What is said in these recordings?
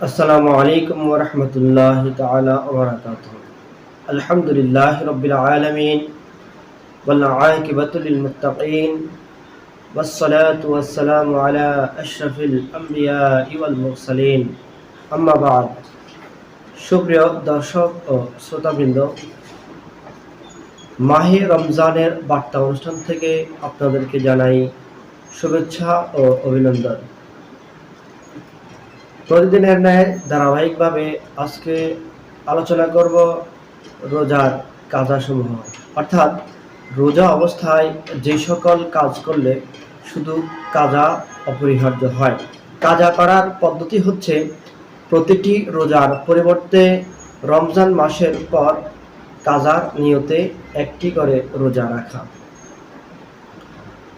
السلام عليكم ورحمة الله تعالى وبركاته الحمد لله رب العالمين والعاقبة للمتقين والصلاة والسلام على أشرف الأنبياء والمرسلين أما بعد সুপ্রিয় দর্শক ও শ্রোতাবৃন্দ মাহে রমজানের বার্তা অনুষ্ঠান থেকে আপনাদেরকে জানাই শুভেচ্ছা ও অভিনন্দন প্রতিদিনের ন্যায় ধারাবাহিকভাবে আজকে আলোচনা করব রোজার কাজাসমূহ। অর্থাৎ রোজা অবস্থায় যে সকল কাজ করলে শুধু কাজা অপরিহার্য হয়। কাজা করার পদ্ধতি হচ্ছে প্রতিটি রোজার পরিবর্তে রমজান মাসের পর কাজার নিয়তে একটি করে রোজা রাখা।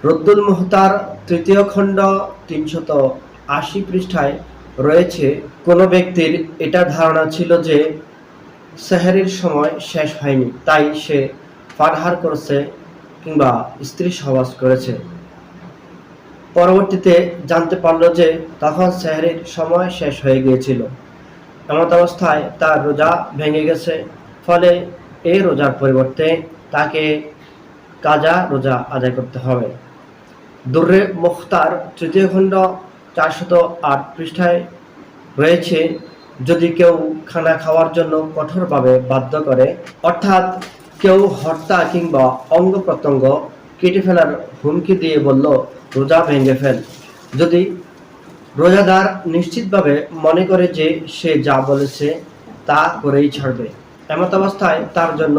রদ্দুল মুহতার তৃতীয় খণ্ড তিনশত আশি পৃষ্ঠায় রয়েছে। কোনো ব্যক্তির এটা ধারণা ছিল যে সেহারির সময় শেষ হয়নি, তাই সে পানহার করেছে কিংবা স্ত্রী সহবাস করেছে। পরবর্তীতে জানতে পারল যে তখন সেহারির সময় শেষ হয়ে গিয়েছিল। এমত অবস্থায় তার রোজা ভেঙে গেছে, ফলে এই রোজার পরিবর্তে তাকে কাজা রোজা আদায় করতে হবে। দুর্রে মুখতার তৃতীয় খণ্ড চারশত আট পৃষ্ঠায় রয়েছে, যদি কেউ খানা খাওয়ার জন্য কঠোরভাবে বাধ্য করে, অর্থাৎ কেউ হত্যা কিংবা অঙ্গ প্রত্যঙ্গ কেটে ফেলার হুমকি দিয়ে বলল, রোজা ভেঙে ফেল। যদি রোজাদার নিশ্চিতভাবে মনে করে যে সে যা বলেছে তা করেই ছাড়বে, এমত অবস্থায় তার জন্য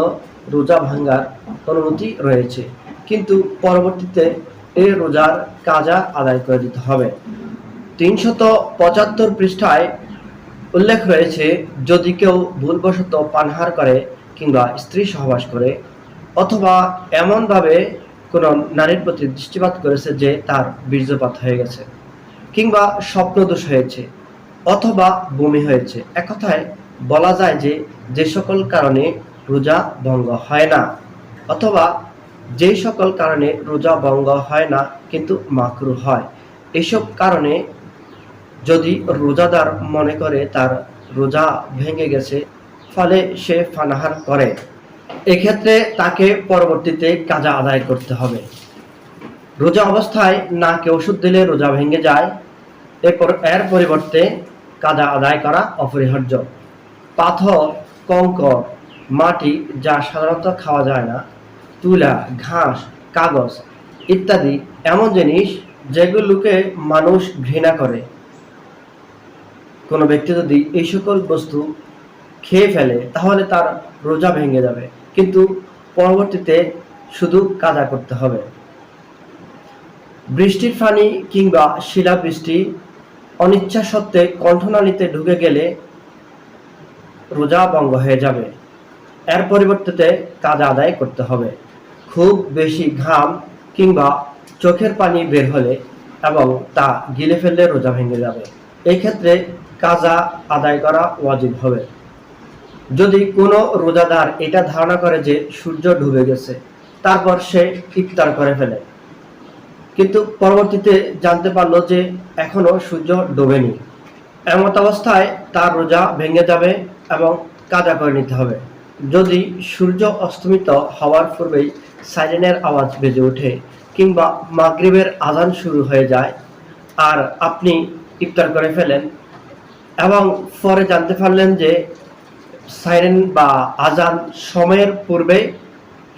রোজা ভাঙ্গার অনুমতি রয়েছে। কিন্তু পরবর্তীতে এই রোজার কাজা আদায় করে দিতে হবে। তিনশত পঁচাত্তর পৃষ্ঠায় উল্লেখ রয়েছে যদি কেউ ভুলবশত পানহার করে কিংবা স্ত্রী সহবাস করে, অথবা এমনভাবে কোনো নারীর প্রতি দৃষ্টিপাত করেছে যে তার বীর্যপাত হয়ে গেছে, কিংবা স্বপ্নদোষ হয়েছে, অথবা বমি হয়েছে এক কথায় বলা যায় যে যে সকল কারণে রোজা ভঙ্গ হয় না, অথবা যেই সকল কারণে রোজা ভঙ্গ হয় না, কিন্তু মাকরু হয়, এসব কারণে যদি রোজাদার মনে করে তার রোজা ভেঙে গেছে, ফলে সে ফানাহার করে। এক্ষেত্রে তাকে পরবর্তীতে কাজা আদায় করতে হবে। রোজা অবস্থায় নাকে ওষুধ দিলে রোজা ভেঙে যায়, এরপর এর পরিবর্তে কাজা আদায় করা অপরিহার্য। পাথর, কঙ্কর, মাটি যা সাধারণত খাওয়া যায় না, তুলা, ঘাস, কাগজ ইত্যাদি এমন জিনিস যেগুলোকে মানুষ ঘৃণা করে। কোনো ব্যক্তি যদি এই সকল বস্তু খেয়ে ফেলে, তাহলে তার রোজা ভেঙে যাবে। কিন্তু পরবর্তীতে শুধু কাজা করতে হবে। বৃষ্টির পানি কিংবা শিলাবৃষ্টি অনিচ্ছা সত্ত্বে কণ্ঠনালীতে ঢুকে গেলে রোজা ভঙ্গ হয়ে যাবে। এর পরিবর্তে কাজা আদায় করতে হবে। খুব বেশি ঘাম কিংবা চোখের পানি বের হলে এবং তা গিলে ফেললে রোজা ভেঙে যাবে। এই ক্ষেত্রে কাজা আদায় করা ওয়াজিব হবে। যদি কোনো রোজাদার এটা ধারণা করে যে সূর্য ডুবে গেছে, তারপর সে ইফতার করে ফেলে। কিন্তু পরবর্তীতে জানতে পারল যে এখনও সূর্য ডোবেনি। এমত অবস্থায় তার রোজা ভেঙে যাবে এবং কাজা করে নিতে হবে। যদি সূর্য অস্তমিত হওয়ার পূর্বেই সাইরেনের আওয়াজ বেজে ওঠে কিংবা মাগরিবের আজান শুরু হয়ে যায়, আর আপনি ইফতার করে ফেলেন এবং পরে জানতে পারলেন যে সাইরেন বা আজান সময়ের পূর্বে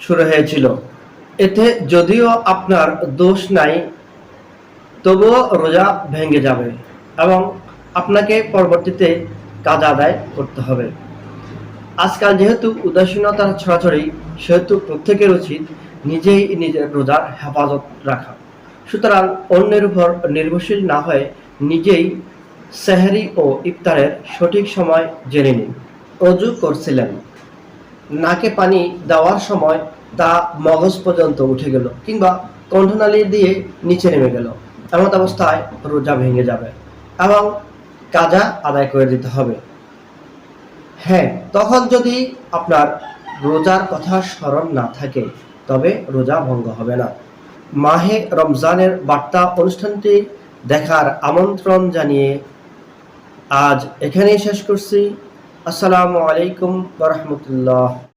শুরু হয়েছিল। এতে যদিও আপনার দোষ নাই, তবুও রোজা ভেঙে যাবে এবং আপনাকে পরবর্তীতে কাজ আদায় করতে হবে। আজকাল যেহেতু উদাসীনতার ছড়াছড়ি, সেহেতু প্রত্যেকের উচিত নিজেই নিজের রোজার হেফাজত রাখা। সুতরাং অন্যের উপর নির্ভরশীল না হয়ে নিজেই সেহারি ও ইফতারের সঠিক সময় জেনে নিন। অজু করছিলেন। নাকে পানি দেওয়ার সময় তা মগজ পর্যন্ত উঠে গেল কিংবা কণ্ঠনালী দিয়ে নিচে নেমে গেল। এমন অবস্থায় রোজা ভেঙে যাবে এবং কাজা আদায় করে দিতে হবে। হ্যাঁ তখন যদি আপনার রোজার কথা স্মরণ না থাকে, তবে রোজা ভঙ্গ হবে না। মাহে রমজানের বার্তা অনুষ্ঠানটি দেখার আমন্ত্রণ জানিয়ে আজ এখানেই শেষ করছি। আসসালামু আলাইকুম রহমতুল্লাহ।